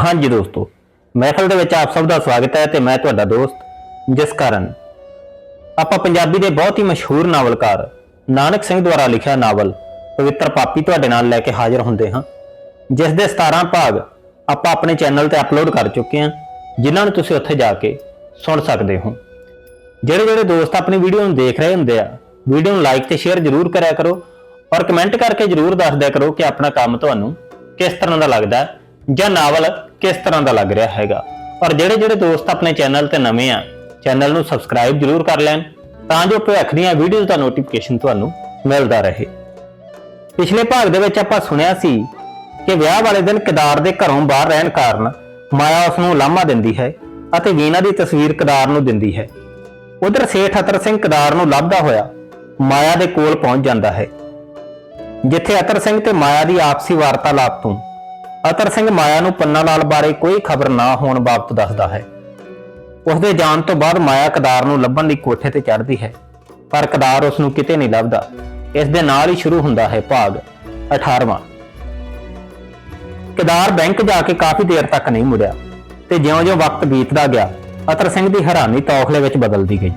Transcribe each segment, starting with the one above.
ਹਾਂਜੀ ਦੋਸਤੋ, ਮਹਿਫਲ ਦੇ ਵਿੱਚ ਆਪ ਸਭ ਦਾ ਸਵਾਗਤ ਹੈ ਤੇ ਮੈਂ ਤੁਹਾਡਾ ਦੋਸਤ ਜਿਸ ਕਾਰਨ। ਆਪਾਂ ਪੰਜਾਬੀ ਦੇ ਬਹੁਤ ਹੀ ਮਸ਼ਹੂਰ ਨਾਵਲਕਾਰ ਨਾਨਕ ਸਿੰਘ ਦੁਆਰਾ ਲਿਖਿਆ ਨਾਵਲ ਪਵਿੱਤਰ ਪਾਪੀ ਤੁਹਾਡੇ ਨਾਲ ਲੈ ਕੇ ਹਾਜ਼ਰ ਹੁੰਦੇ ਹਾਂ, ਜਿਸ ਦੇ 17 ਭਾਗ ਆਪਾਂ ਆਪਣੇ ਚੈਨਲ ਤੇ ਅਪਲੋਡ ਕਰ ਚੁੱਕੇ ਹਾਂ, ਜਿਨ੍ਹਾਂ ਨੂੰ ਤੁਸੀਂ ਉੱਥੇ ਜਾ ਕੇ ਸੁਣ ਸਕਦੇ ਹੋ। ਜਿਹੜੇ ਜਿਹੜੇ ਦੋਸਤ ਆਪਣੀ ਵੀਡੀਓ ਨੂੰ ਦੇਖ ਰਹੇ ਹੁੰਦੇ ਆ, ਵੀਡੀਓ ਨੂੰ ਲਾਈਕ ਤੇ ਸ਼ੇਅਰ ਜ਼ਰੂਰ ਕਰਿਆ ਕਰੋ ਔਰ ਕਮੈਂਟ ਕਰਕੇ ਜ਼ਰੂਰ ਦੱਸ ਦਿਆ ਕਰੋ ਕਿ ਆਪਣਾ ਕੰਮ ਤੁਹਾਨੂੰ ਕਿਸ ਤਰ੍ਹਾਂ ਦਾ ਲੱਗਦਾ ਜਾਂ ਨਾਵਲ ਕਿਸ ਤਰ੍ਹਾਂ ਦਾ ਲੱਗ ਰਿਹਾ ਹੈਗਾ। ਪਰ ਜਿਹੜੇ ਜਿਹੜੇ ਦੋਸਤ ਆਪਣੇ ਚੈਨਲ ਤੇ ਨਵੇਂ ਆ ਚੈਨਲ ਨੂੰ ਸਬਸਕ੍ਰਾਈਬ ਜ਼ਰੂਰ ਕਰ ਲੈਣ, ਤਾਂ ਜੋ ਭਵਿੱਖ ਦੀਆਂ ਵੀਡੀਓਜ਼ ਦਾ ਨੋਟੀਫਿਕੇਸ਼ਨ ਤੁਹਾਨੂੰ ਮਿਲਦਾ ਰਹੇ। ਪਿਛਲੇ ਭਾਗ ਦੇ ਵਿੱਚ ਆਪਾਂ ਸੁਣਿਆ ਸੀ ਕਿ ਵਿਆਹ ਵਾਲੇ ਦਿਨ ਕਿਦਾਰ ਦੇ ਘਰੋਂ ਬਾਹਰ ਰਹਿਣ ਕਾਰਨ ਮਾਇਆ ਉਸ ਨੂੰ ਲਾਮਾ ਦਿੰਦੀ ਹੈ ਅਤੇ ਵੀਨਾ ਦੀ ਤਸਵੀਰ ਕਿਦਾਰ ਨੂੰ ਦਿੰਦੀ ਹੈ। ਉਧਰ ਸੇਠ ਅਤਰ ਸਿੰਘ ਕਿਦਾਰ ਨੂੰ ਲੱਭਦਾ ਹੋਇਆ ਮਾਇਆ ਦੇ ਕੋਲ ਪਹੁੰਚ ਜਾਂਦਾ ਹੈ, ਜਿੱਥੇ ਅਤਰ ਸਿੰਘ ਤੇ ਮਾਇਆ ਦੀ ਆਪਸੀ ਵਾਰਤਾਲਾਪ ਤੋਂ ਅਤਰ ਸਿੰਘ ਮਾਇਆ ਨੂੰ ਪੰਨਾ ਲਾਲ ਬਾਰੇ ਕੋਈ ਖਬਰ ਨਾ ਹੋਣ ਬਾਬਤ ਦੱਸਦਾ ਹੈ। ਉਸਦੇ ਜਾਣ ਤੋਂ ਬਾਅਦ ਮਾਇਆ ਕਦਾਰ ਨੂੰ ਲੱਭਣ ਲਈ ਕੋਠੇ ਤੇ ਚੜ੍ਹਦੀ ਹੈ, ਪਰ ਕਦਾਰ ਉਸ ਨੂੰ ਕਿਤੇ ਨਹੀਂ ਲੱਭਦਾ। ਇਸ ਦੇ ਨਾਲ ਹੀ ਸ਼ੁਰੂ ਹੁੰਦਾ ਹੈ ਭਾਗ 18ਵਾਂ ਕਦਾਰ ਬੈਂਕ ਜਾ ਕੇ ਕਾਫੀ ਦੇਰ ਤੱਕ ਨਹੀਂ ਮੁੜਿਆ ਤੇ ਜਿਉਂ-ਜਿਉਂ ਵਕਤ ਬੀਤਦਾ ਗਿਆ, ਅਤਰ ਸਿੰਘ ਦੀ ਹੈਰਾਨੀ ਤੌਖਲੇ ਵਿੱਚ ਬਦਲਦੀ ਗਈ।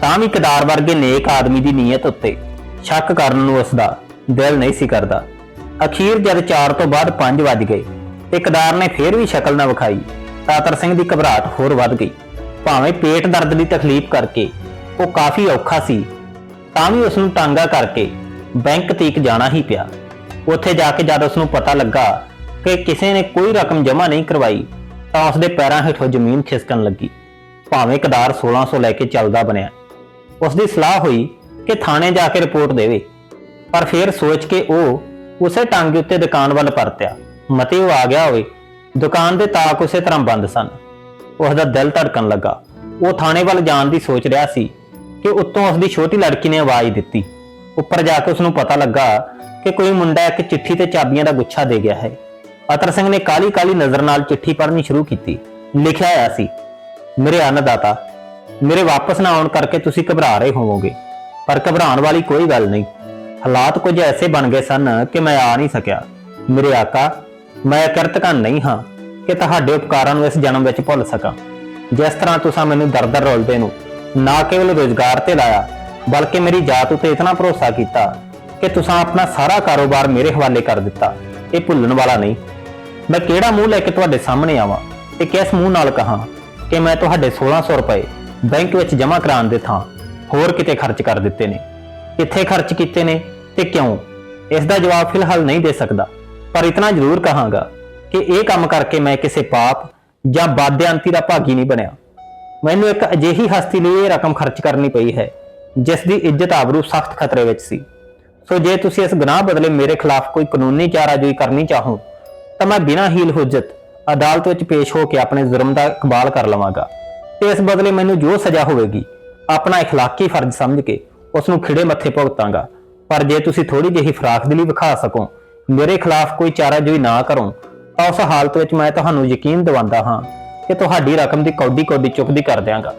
ਤਾਂ ਵੀ ਕਦਾਰ ਵਰਗੇ ਨੇਕ ਆਦਮੀ ਦੀ ਨੀਅਤ ਉੱਤੇ ਸ਼ੱਕ ਕਰਨ ਨੂੰ ਉਸ ਦਾ ਦਿਲ ਨਹੀਂ ਸੀ ਕਰਦਾ। ਅਖੀਰ ਜਦ 4 ਤੋਂ ਬਾਅਦ 5 ਵੱਜ ਗਏ ਤੇ ਕਦਾਰ ਨੇ ਫੇਰ ਵੀ ਸ਼ਕਲ ਨਾ ਵਿਖਾਈ ਤਾਂ ਸਿੰਘ ਦੀ ਘਬਰਾਹਟ ਹੋਰ ਵੱਧ ਗਈ। ਭਾਵੇਂ ਪੇਟ ਦਰਦ ਦੀ ਤਕਲੀਫ ਕਰਕੇ ਉਹ ਕਾਫੀ ਔਖਾ ਸੀ, ਤਾਂ ਵੀ ਉਸ ਨੂੰ ਟਾਂਗਾ ਕਰਕੇ ਬੈਂਕ ਤੀਕ ਜਾਣਾ ਹੀ ਪਿਆ। ਉੱਥੇ ਜਾ ਕੇ ਜਦ ਉਸ ਨੂੰ ਪਤਾ ਲੱਗਾ ਕਿ ਕਿਸੇ ਨੇ ਕੋਈ ਰਕਮ ਜਮ੍ਹਾਂ ਨਹੀਂ ਕਰਵਾਈ, ਤਾਂ ਉਸ ਦੇ ਪੈਰਾਂ ਹੇਠੋਂ ਜ਼ਮੀਨ ਖਿਸਕਣ ਲੱਗੀ। ਭਾਵੇਂ ਕਦਾਰ 1600 ਲੈ ਕੇ ਚੱਲਦਾ ਬਣਿਆ। ਉਸ ਦੀ ਸਲਾਹ ਹੋਈ ਕਿ ਥਾਣੇ ਜਾ ਕੇ ਰਿਪੋਰਟ ਦੇਵੇ, ਪਰ ਫਿਰ ਸੋਚ ਕੇ ਉਹ ਉਸੇ ਟਾਂਗੇ ਉੱਤੇ ਦੁਕਾਨ ਵੱਲ ਪਰਤਿਆ। ਮਤੇ ਉਹ ਆ ਗਿਆ ਹੋਵੇ, ਦੁਕਾਨ ਦੇ ਤਾਕ ਉਸੇ ਤਰ੍ਹਾਂ ਬੰਦ ਸਨ। ਉਸ ਦਾ ਦਿਲ ਧੜਕਣ ਲੱਗਾ। ਉਹ ਥਾਣੇ ਵੱਲ ਜਾਣ ਦੀ ਸੋਚ ਰਿਹਾ ਸੀ ਕਿ ਉੱਤੋਂ ਉਸ ਦੀ ਛੋਟੀ ਲੜਕੀ ਨੇ ਆਵਾਜ਼ ਦਿੱਤੀ। ਉੱਪਰ ਜਾ ਕੇ ਉਸ ਨੂੰ ਪਤਾ ਲੱਗਾ ਕਿ ਕੋਈ ਮੁੰਡਾ ਇੱਕ ਚਿੱਠੀ ਤੇ ਚਾਬੀਆਂ ਦਾ ਗੁੱਛਾ ਦੇ ਗਿਆ ਹੈ। ਅਤਰ ਸਿੰਘ ਨੇ ਕਾਲੀ ਕਾਲੀ ਨਜ਼ਰ ਨਾਲ ਚਿੱਠੀ ਪੜ੍ਹਨੀ ਸ਼ੁਰੂ ਕੀਤੀ। ਲਿਖਿਆ ਹੋਇਆ ਸੀ, ਮੇਰੇ ਅੰਨਦਾਤਾ, ਮੇਰੇ ਵਾਪਸ ਨਾ ਆਉਣ ਕਰਕੇ ਤੁਸੀਂ ਘਬਰਾ ਰਹੇ ਹੋਵੋਗੇ, ਪਰ ਘਬਰਾਉਣ ਵਾਲੀ ਕੋਈ ਗੱਲ ਨਹੀਂ। ਹਾਲਾਤ ਕੁਝ ਐਸੇ ਬਣ ਗਏ ਸਨ ਕਿ ਮੈਂ ਆ ਨਹੀਂ ਸਕਿਆ। ਮੇਰੇ ਆਕਾ, ਮੈਂ ਕਿਰਤਕਨ ਨਹੀਂ ਹਾਂ ਕਿ ਤੁਹਾਡੇ ਉਪਕਾਰਾਂ ਨੂੰ ਇਸ ਜਨਮ ਵਿੱਚ ਭੁੱਲ ਸਕਾਂ। ਜਿਸ ਤਰ੍ਹਾਂ ਤੁਸੀਂ ਮੈਨੂੰ ਦਰਦਰ ਰੋਲਦੇ ਨੂੰ ਨਾ ਕੇਵਲ ਰੋਜ਼ਗਾਰ ਤੇ ਲਾਇਆ, ਬਲਕਿ ਮੇਰੀ ਜਾਤ ਉਤੇ ਇਤਨਾ ਭਰੋਸਾ ਕੀਤਾ ਕਿ ਤੁਸੀਂ ਆਪਣਾ ਸਾਰਾ ਕਾਰੋਬਾਰ ਮੇਰੇ ਹਵਾਲੇ ਕਰ ਦਿੱਤਾ। ਇਹ ਭੁੱਲਣ ਵਾਲਾ ਨਹੀਂ। ਮੈਂ ਕਿਹੜਾ ਮੂੰਹ ਲੈ ਕੇ ਤੁਹਾਡੇ ਸਾਹਮਣੇ ਆਵਾਂ ਤੇ ਕਿਸ ਮੂੰਹ ਨਾਲ ਕਹਾਂ ਕਿ ਮੈਂ ਤੁਹਾਡੇ 1600 ਰੁਪਏ ਬੈਂਕ ਵਿੱਚ ਜਮ੍ਹਾਂ ਕਰਾਉਣ ਦੇ ਥਾਂ ਹੋਰ ਕਿਤੇ ਖਰਚ ਕਰ ਦਿੱਤੇ ਨੇ। ਕਿੱਥੇ ਖਰਚ ਕੀਤੇ ਨੇ? ਤੇ ਕਿਉਂ? ਇਸ ਦਾ ਜਵਾਬ ਫਿਲਹਾਲ ਨਹੀਂ ਦੇ ਸਕਦਾ। ਪਰ ਇਤਨਾ ਜ਼ਰੂਰ ਕਹਾਂਗਾ ਕਿ ਇਹ ਕੰਮ ਕਰਕੇ ਮੈਂ ਕਿਸੇ ਪਾਪ ਜਾਂ ਬਾਦਿਆੰਤੀ ਦਾ ਭਾਗੀ ਨਹੀਂ ਬਣਿਆ। ਮੈਨੂੰ ਇੱਕ ਅਜਿਹੀ ਹਸਤੀ ਲਈ ਇਹ ਰਕਮ ਖਰਚ ਕਰਨੀ ਪਈ ਹੈ, ਜਿਸ ਦੀ ਇੱਜ਼ਤ ਆਬਰੂ ਸਖਤ ਖਤਰੇ ਵਿੱਚ ਸੀ। ਸੋ ਜੇ ਤੁਸੀਂ ਇਸ ਗੁਨਾਹ ਬਦਲੇ ਮੇਰੇ ਖਿਲਾਫ ਕੋਈ ਕਾਨੂੰਨੀ ਚਾਰਾਜੋਈ ਕਰਨੀ ਚਾਹੋ, ਤਾਂ ਮੈਂ ਬਿਨਾਂ ਹੀਲ ਹੁਜਤ ਅਦਾਲਤ ਵਿੱਚ ਪੇਸ਼ ਹੋ ਕੇ ਆਪਣੇ ਜ਼ੁਰਮ ਦਾ ਇਕਬਾਲ ਕਰ ਲਵਾਂਗਾ। ਤੇ ਇਸ ਬਦਲੇ ਮੈਨੂੰ ਜੋ ਸਜ਼ਾ ਹੋਵੇਗੀ, ਆਪਣਾ اخਲਾਕੀ ਫਰਜ਼ ਸਮਝ ਕੇ ਉਸ ਨੂੰ ਖਿੜੇ ਮੱਥੇ ਭੁਗਤਾਂਗਾ। ਪਰ ਜੇ ਤੁਸੀਂ ਥੋੜੀ ਜਿਹੀ ਫਰਾਖ ਦਿਲੀ ਵਿਖਾ ਸਕੋ, ਮੇਰੇ ਖਿਲਾਫ ਕੋਈ ਚਾਰਾਜੋਈ ਨਾ ਕਰੋ, ਤਾਂ ਉਸ ਹਾਲਤ ਵਿੱਚ ਮੈਂ ਤੁਹਾਨੂੰ ਯਕੀਨ ਦਿਵਾਉਂਦਾ ਹਾਂ ਕਿ ਤੁਹਾਡੀ ਰਕਮ ਦੀ ਕੌਡੀ ਕੌਡੀ ਚੁੱਕਦੀ ਕਰ ਦਿਆਂਗਾ।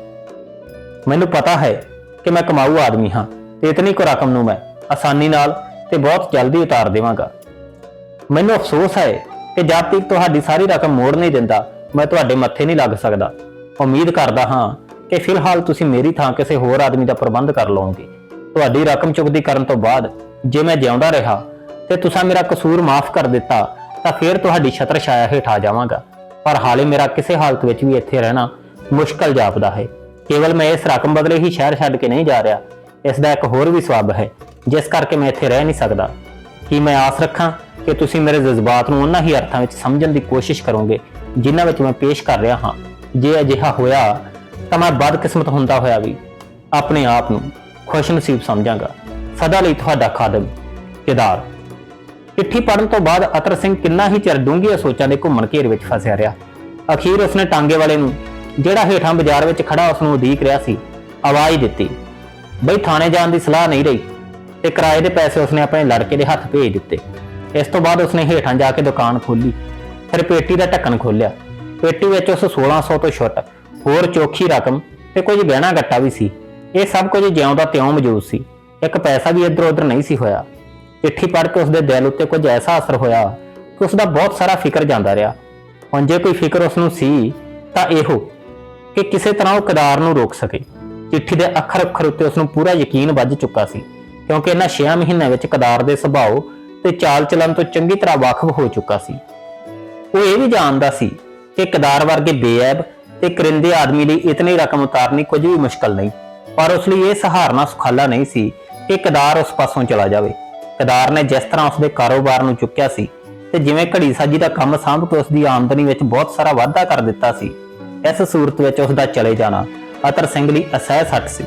ਮੈਨੂੰ ਪਤਾ ਹੈ ਕਿ ਮੈਂ ਕਮਾਊ ਆਦਮੀ ਹਾਂ ਤੇ ਇਤਨੀ ਕੁ ਰਕਮ ਨੂੰ ਮੈਂ ਆਸਾਨੀ ਨਾਲ ਤੇ ਬਹੁਤ ਜਲਦੀ ਉਤਾਰ ਦੇਵਾਂਗਾ। ਮੈਨੂੰ ਅਫਸੋਸ ਹੈ ਕਿ ਜਦ ਤੱਕ ਤੁਹਾਡੀ ਸਾਰੀ ਰਕਮ ਮੋੜ ਨਹੀਂ ਦਿੰਦਾ, ਮੈਂ ਤੁਹਾਡੇ ਮੱਥੇ ਨਹੀਂ ਲੱਗ ਸਕਦਾ। ਉਮੀਦ ਕਰਦਾ ਹਾਂ ਕਿ ਫਿਲਹਾਲ ਤੁਸੀਂ ਮੇਰੀ ਥਾਂ ਕਿਸੇ ਹੋਰ ਆਦਮੀ ਦਾ ਪ੍ਰਬੰਧ ਕਰ ਲਓਗੇ। ਤੁਹਾਡੀ ਰਕਮ ਚੁਕਤੀ ਕਰਨ ਤੋਂ ਬਾਅਦ ਜੇ ਮੈਂ ਜਿਉਂਦਾ ਰਿਹਾ ਤੇ ਤੁਸੀਂ ਮੇਰਾ ਕਸੂਰ ਮਾਫ ਕਰ ਦਿੱਤਾ, ਤਾਂ ਫਿਰ ਤੁਹਾਡੀ ਛਤਰ ਛਾਇਆ ਹੇਠ ਆ ਜਾਵਾਂਗਾ। ਪਰ ਹਾਲੇ ਮੇਰਾ ਕਿਸੇ ਹਾਲਤ ਵਿੱਚ ਵੀ ਇੱਥੇ ਰਹਿਣਾ ਮੁਸ਼ਕਲ ਜਾਪਦਾ ਹੈ। ਕੇਵਲ ਮੈਂ ਇਸ ਰਕਮ ਬਦਲੇ ਹੀ ਸ਼ਹਿਰ ਛੱਡ ਕੇ ਨਹੀਂ ਜਾ ਰਿਹਾ। ਇਸ ਦਾ ਇੱਕ ਹੋਰ ਵੀ ਸਬਬ ਹੈ, ਜਿਸ ਕਰਕੇ ਮੈਂ ਇੱਥੇ ਰਹਿ ਨਹੀਂ ਸਕਦਾ। ਕੀ ਮੈਂ ਆਸ ਰੱਖਾਂ ਕਿ ਤੁਸੀਂ ਮੇਰੇ ਜਜ਼ਬਾਤ ਨੂੰ ਉਹਨਾਂ ਹੀ ਅਰਥਾਂ ਵਿੱਚ ਸਮਝਣ ਦੀ ਕੋਸ਼ਿਸ਼ ਕਰੋਗੇ, ਜਿਨ੍ਹਾਂ ਵਿੱਚ ਮੈਂ ਪੇਸ਼ ਕਰ ਰਿਹਾ ਹਾਂ। ਜੇ ਅਜਿਹਾ ਹੋਇਆ, ਤਾਂ ਮੈਂ ਬਦਕਿਸਮਤ ਹੁੰਦਾ ਹੋਇਆ ਵੀ, ਆਪਣੇ ਆਪ ਨੂੰ। ਖੁਸ਼ਨਸੀਬ ਸਮਝਾਂਗਾ। ਸਦਾ ਲਈ ਤੁਹਾਡਾ ਖਾਦਮ। ਕਿਦਾਰ। ਚਿੱਠੀ ਪੜਨ ਤੋਂ ਬਾਅਦ ਅਤਰ ਸਿੰਘ ਕਿੰਨਾ ਹੀ ਚਿਰ ਡੂੰਘੀਆਂ ਸੋਚਾਂ ਦੇ ਘੁੰਮਣ ਘੇਰ ਵਿੱਚ ਫਸਿਆ ਰਿਹਾ। ਅਖੀਰ ਉਸਨੇ ਟਾਂਗੇ ਵਾਲੇ ਨੂੰ, ਜਿਹੜਾ ਹੇਠਾਂ ਬਾਜ਼ਾਰ ਵਿੱਚ ਖੜਾ ਉਸ ਨੂੰ ਉਡੀਕ ਰਿਹਾ ਸੀ, ਆਵਾਜ਼ ਦਿੱਤੀ। ਬਈ ਥਾਣੇ ਜਾਣ ਦੀ ਸਲਾਹ ਨਹੀਂ ਰਹੀ। ਤੇ ਕਿਰਾਏ ਦੇ ਪੈਸੇ ਉਸਨੇ ਆਪਣੇ ਲੜਕੇ ਦੇ ਹੱਥ ਭੇਜ ਦਿੱਤੇ। ਇਸ ਤੋਂ ਬਾਅਦ ਉਸਨੇ ਹੇਠਾਂ ਜਾ ਕੇ ਦੁਕਾਨ ਖੋਲੀ ਫਿਰ ਪੇਟੀ ਦਾ ਢੱਕਣ ਖੋਲ੍ਹਿਆ। ਪੇਟੀ ਵਿੱਚ ਉਸ 1600 ਤੋਂ ਛੁੱਟ, ਹੋਰ ਚੋਖੀ ਰਕਮ ਤੇ ਕੁਝ ਗਹਿਣਾ ਗੱਟਾ ਵੀ ਸੀ। ਇਹ ਸਭ ਕੁਝ ਜਿਉਂ ਦਾ ਤਿਉਂ ਮੌਜੂਦ ਸੀ। ਇੱਕ ਪੈਸਾ ਵੀ ਇੱਧਰ ਉੱਧਰ ਨਹੀਂ ਸੀ ਹੋਇਆ। ਚਿੱਠੀ ਪੜ੍ਹ ਕੇ ਉਸਦੇ ਦਿਲ ਉੱਤੇ ਕੁਝ ਐਸਾ ਅਸਰ ਹੋਇਆ ਕਿ ਉਸਦਾ ਬਹੁਤ ਸਾਰਾ ਫਿਕਰ ਜਾਂਦਾ ਰਿਹਾ। ਹੁਣ ਜੇ ਕੋਈ ਫਿਕਰ ਉਸ ਨੂੰ ਸੀ, ਤਾਂ ਇਹੋ ਕਿ ਕਿਸੇ ਤਰ੍ਹਾਂ ਉਹ ਕਦਾਰ ਨੂੰ ਰੋਕ ਸਕੇ। ਚਿੱਠੀ ਦੇ ਅੱਖਰ ਅੱਖਰ ਉੱਤੇ ਉਸ ਨੂੰ ਪੂਰਾ ਯਕੀਨ ਵੱਜ ਚੁੱਕਾ ਸੀ, ਕਿਉਂਕਿ ਇਹਨਾਂ 6 ਮਹੀਨਿਆਂ ਵਿੱਚ ਕਦਾਰ ਦੇ ਸੁਭਾਅ ਤੇ ਚਾਲ ਚਲਨ ਤੋਂ ਚੰਗੀ ਤਰ੍ਹਾਂ ਵਾਕਫ ਹੋ ਚੁੱਕਾ ਸੀ। ਉਹ ਇਹ ਵੀ ਜਾਣਦਾ ਸੀ ਕਿ ਕਦਾਰ ਵਰਗੇ ਬੇਅਬ ਤੇ ਕਰਿੰਦੇ ਆਦਮੀ ਲਈ ਇਤਨੀ ਰਕਮ ਉਤਾਰਨੀ ਕੁਝ ਵੀ ਮੁਸ਼ਕਲ ਨਹੀਂ। ਪਰ ਉਸ ਲਈ ਇਹ ਸਹਾਰਨਾ ਸੁਖਾਲਾ ਨਹੀਂ ਸੀ ਕਿ ਕਦਾਰ ਉਸ ਪਾਸੋਂ ਚਲਾ ਜਾਵੇ। ਕਦਾਰ ਨੇ ਜਿਸ ਤਰ੍ਹਾਂ ਉਸ ਦੇ ਕਾਰੋਬਾਰ ਨੂੰ ਚੁੱਕਿਆ ਸੀ ਤੇ ਜਿਵੇਂ ਘੜੀ ਸਾਜੀ ਦਾ ਕੰਮ ਸਾਂਭ ਕੇ ਉਸ ਦੀ ਆਮਦਨੀ ਵਿੱਚ ਬਹੁਤ ਸਾਰਾ ਵਾਧਾ ਕਰ ਦਿੱਤਾ ਸੀ, ਇਸ ਸੂਰਤ ਵਿੱਚ ਉਸ ਦਾ ਚਲੇ ਜਾਣਾ ਅਤਰ ਸਿੰਘ ਲਈ ਅਸਹਿ ਸੱਟ ਸੀ।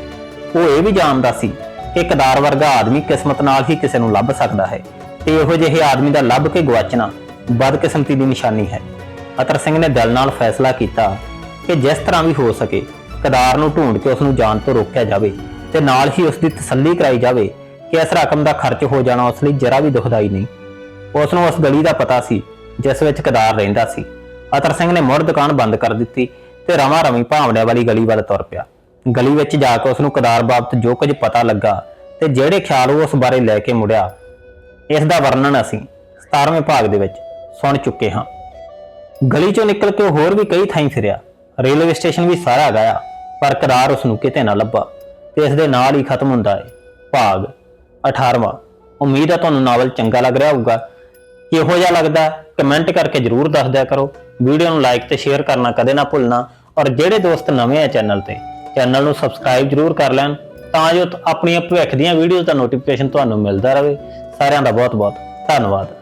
ਉਹ ਇਹ ਵੀ ਜਾਣਦਾ ਸੀ ਕਿ ਕਦਾਰ ਵਰਗਾ ਆਦਮੀ ਕਿਸਮਤ ਨਾਲ ਹੀ ਕਿਸੇ ਨੂੰ ਲੱਭ ਸਕਦਾ ਹੈ ਤੇ ਇਹੋ ਜਿਹੇ ਆਦਮੀ ਦਾ ਲੱਭ ਕੇ ਗਵਾਚਣਾ ਬਦਕਿਸਮਤੀ ਦੀ ਨਿਸ਼ਾਨੀ ਹੈ। ਅਤਰ ਸਿੰਘ ਨੇ ਦਿਲ ਨਾਲ ਫੈਸਲਾ ਕੀਤਾ ਕਿ ਜਿਸ ਤਰ੍ਹਾਂ ਵੀ ਹੋ ਸਕੇ ਕਦਾਰ ਨੂੰ ਢੂੰਡ ਕੇ ਉਸ ਨੂੰ ਜਾਣ ਤੋਂ ਰੋਕਿਆ ਜਾਵੇ ਤੇ ਨਾਲ ਹੀ ਉਸ ਦੀ ਤਸੱਲੀ ਕਰਾਈ ਜਾਵੇ ਕਿ ਇਸ ਰਕਮ ਦਾ ਖਰਚ ਹੋ ਜਾਣਾ ਉਸ ਲਈ ਜਰਾ ਵੀ ਦੁਖਦਾਈ ਨਹੀਂ। ਉਸ ਨੂੰ ਉਸ ਗਲੀ ਦਾ ਪਤਾ ਸੀ, ਜਿਸ ਵਿੱਚ ਕਦਾਰ ਰਹਿੰਦਾ ਸੀ। ਅਤਰ ਸਿੰਘ ਨੇ ਮੁੜ ਦੁਕਾਨ ਬੰਦ ਕਰ ਦਿੱਤੀ ਤੇ ਰਵਾਂ ਰਵੀ ਭਾਵੜਿਆਂ ਵਾਲੀ ਗਲੀ ਵੱਲ ਤੁਰ ਪਿਆ। ਗਲੀ ਵਿੱਚ ਜਾ ਕੇ ਉਸ ਨੂੰ ਕਦਾਰ ਬਾਬਤ ਜੋ ਕੁਝ ਪਤਾ ਲੱਗਾ ਤੇ ਜਿਹੜੇ ਖਿਆਲ ਉਹ ਉਸ ਬਾਰੇ ਲੈ ਕੇ ਮੁੜਿਆ, ਇਸ ਦਾ ਵਰਣਨ ਅਸੀਂ 17ਵੇਂ ਭਾਗ ਦੇ ਵਿੱਚ ਸੁਣ ਚੁੱਕੇ ਹਾਂ। ਗਲੀ ਚੋਂ ਨਿਕਲ ਕੇ ਉਹ ਹੋਰ ਵੀ ਕਈ ਥਾਈਂ ਫਿਰਿਆ। ਰੇਲਵੇ ਸਟੇਸ਼ਨ ਵੀ ਸਾਰਾ ਗਿਆ ਪਰ ਕਰਾਰ ਉਸ ਨੂੰ ਕਿਤੇ ਨਾ ਲੱਭਾ ਤੇ ਇਸ ਦੇ ਨਾਲ ਹੀ ਖਤਮ ਹੁੰਦਾ ਹੈ ਭਾਗ 18ਵਾਂ ਉਮੀਦ ਹੈ ਤੁਹਾਨੂੰ ਨਾਵਲ ਚੰਗਾ ਲੱਗ ਰਿਹਾ ਹੋਊਗਾ। ਕਿਹੋ ਜਿਹਾ ਲੱਗਦਾ ਕਮੈਂਟ ਕਰਕੇ ਜਰੂਰ ਦੱਸ ਦਿਆ ਕਰੋ। ਵੀਡੀਓ ਨੂੰ ਲਾਈਕ ਤੇ ਸ਼ੇਅਰ ਕਰਨਾ ਕਦੇ ਨਾ ਭੁੱਲਣਾ ਔਰ ਜਿਹੜੇ ਦੋਸਤ ਨਵੇਂ ਆ ਚੈਨਲ ਤੇ, ਚੈਨਲ ਨੂੰ ਸਬਸਕ੍ਰਾਈਬ ਜਰੂਰ ਕਰ ਲੈਣ ਤਾਂ ਜੋ ਆਪਣੀਆਂ ਭਵਿੱਖ ਦੀਆਂ ਵੀਡੀਓਜ਼ ਦਾ ਨੋਟੀਫਿਕੇਸ਼ਨ ਤੁਹਾਨੂੰ ਮਿਲਦਾ ਰਹੇ। ਸਾਰਿਆਂ ਦਾ ਬਹੁਤ ਬਹੁਤ ਧੰਨਵਾਦ।